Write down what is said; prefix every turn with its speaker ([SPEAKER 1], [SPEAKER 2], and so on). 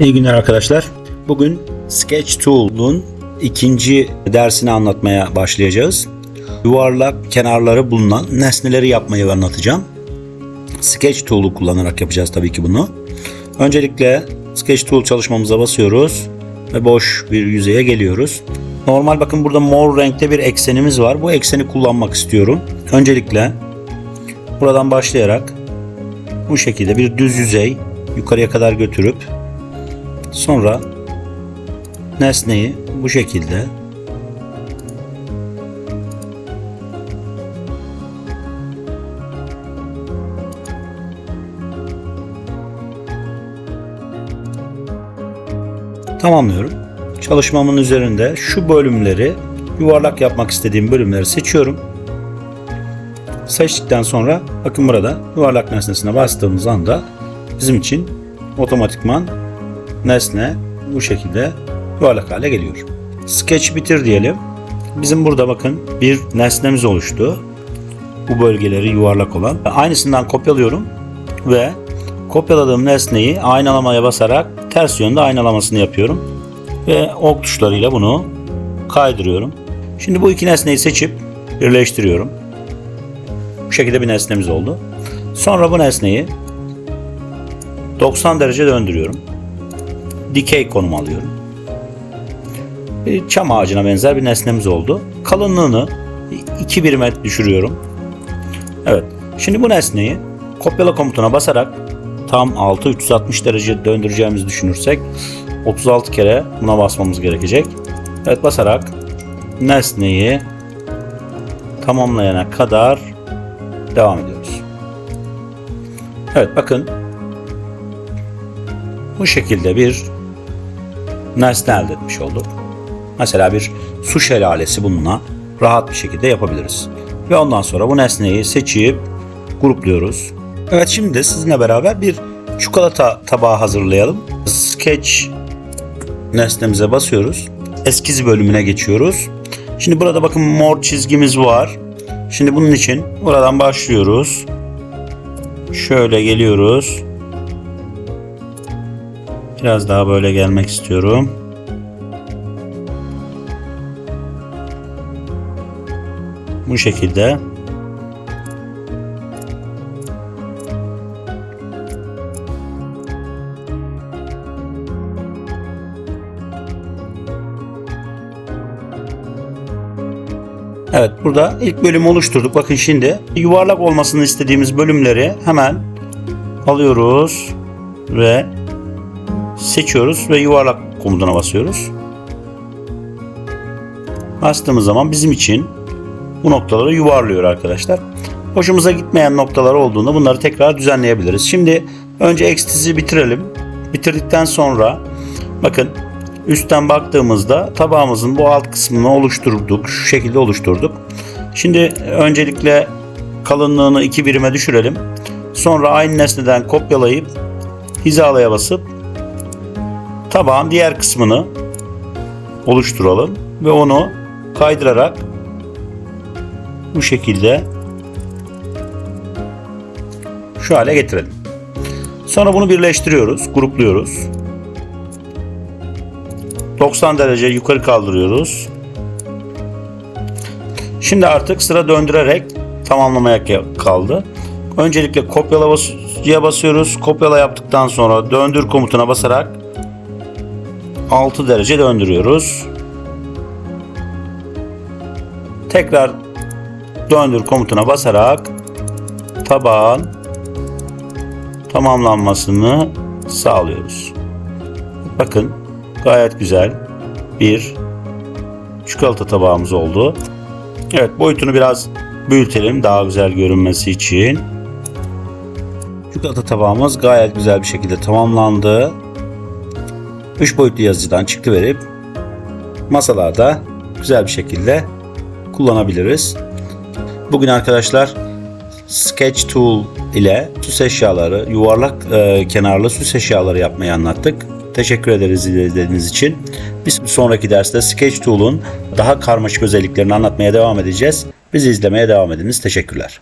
[SPEAKER 1] İyi günler arkadaşlar. Bugün Sketch Tool'un ikinci dersini anlatmaya başlayacağız. Yuvarlak kenarları bulunan nesneleri yapmayı anlatacağım. Sketch Tool'u kullanarak yapacağız tabii ki bunu. Öncelikle Sketch Tool çalışmamıza basıyoruz ve boş bir yüzeye geliyoruz. Normal bakın burada mor renkte bir eksenimiz var. Bu ekseni kullanmak istiyorum. Öncelikle buradan başlayarak bu şekilde bir düz yüzey yukarıya kadar götürüp Sonra nesneyi bu şekilde tamamlıyorum. Çalışmamın üzerinde şu bölümleri yuvarlak yapmak istediğim bölümleri seçiyorum. Seçtikten sonra bakın burada yuvarlak nesnesine bastığımız anda bizim için otomatikman nesne bu şekilde yuvarlak hale geliyor. Sketch bitir diyelim. Bizim burada bakın bir nesnemiz oluştu. Bu bölgeleri yuvarlak olan. Aynısından kopyalıyorum ve kopyaladığım nesneyi aynalamaya basarak ters yönde aynalamasını yapıyorum. Ve ok tuşlarıyla bunu kaydırıyorum. Şimdi bu iki nesneyi seçip birleştiriyorum. Bu şekilde bir nesnemiz oldu. Sonra bu nesneyi 90 derece döndürüyorum dikey konum alıyorum. Bir çam ağacına benzer bir nesnemiz oldu. Kalınlığını 2 birime düşürüyorum. Evet. Şimdi bu nesneyi kopyala komutuna basarak tam 6 360 derece döndüreceğimizi düşünürsek 36 kere buna basmamız gerekecek. Evet basarak nesneyi tamamlayana kadar devam ediyoruz. Evet bakın bu şekilde bir nesne elde etmiş olduk. Mesela bir su şelalesi bununla rahat bir şekilde yapabiliriz. Ve ondan sonra bu nesneyi seçip grupluyoruz. Evet şimdi de sizinle beraber bir çikolata tabağı hazırlayalım. Sketch nesnemize basıyoruz. Eskiz bölümüne geçiyoruz. Şimdi burada bakın mor çizgimiz var. Şimdi bunun için buradan başlıyoruz. Şöyle geliyoruz. Biraz daha böyle gelmek istiyorum. Bu şekilde. Evet burada ilk bölümü oluşturduk. Bakın şimdi yuvarlak olmasını istediğimiz bölümleri hemen alıyoruz ve seçiyoruz ve yuvarlak komutuna basıyoruz. Bastığımız zaman bizim için bu noktaları yuvarlıyor arkadaşlar. Hoşumuza gitmeyen noktalar olduğunda bunları tekrar düzenleyebiliriz. Şimdi önce ekstizi bitirelim. Bitirdikten sonra bakın üstten baktığımızda tabağımızın bu alt kısmını oluşturduk. Şu şekilde oluşturduk. Şimdi öncelikle kalınlığını iki birime düşürelim. Sonra aynı nesneden kopyalayıp hizalaya basıp tabağın diğer kısmını oluşturalım ve onu kaydırarak bu şekilde şu hale getirelim. Sonra bunu birleştiriyoruz, grupluyoruz. 90 derece yukarı kaldırıyoruz. Şimdi artık sıra döndürerek tamamlamaya kaldı. Öncelikle kopyalaya basıyoruz. Kopyala yaptıktan sonra döndür komutuna basarak 6 derece döndürüyoruz. Tekrar döndür komutuna basarak tabağın tamamlanmasını sağlıyoruz. Bakın gayet güzel bir çikolata tabağımız oldu. Evet boyutunu biraz büyütelim daha güzel görünmesi için. Çikolata tabağımız gayet güzel bir şekilde tamamlandı. 3 boyutlu yazıcıdan çıktı verip masalarda güzel bir şekilde kullanabiliriz. Bugün arkadaşlar Sketch Tool ile süs eşyaları, yuvarlak e, kenarlı süs eşyaları yapmayı anlattık. Teşekkür ederiz izlediğiniz için. Biz sonraki derste Sketch Tool'un daha karmaşık özelliklerini anlatmaya devam edeceğiz. Bizi izlemeye devam ediniz. Teşekkürler.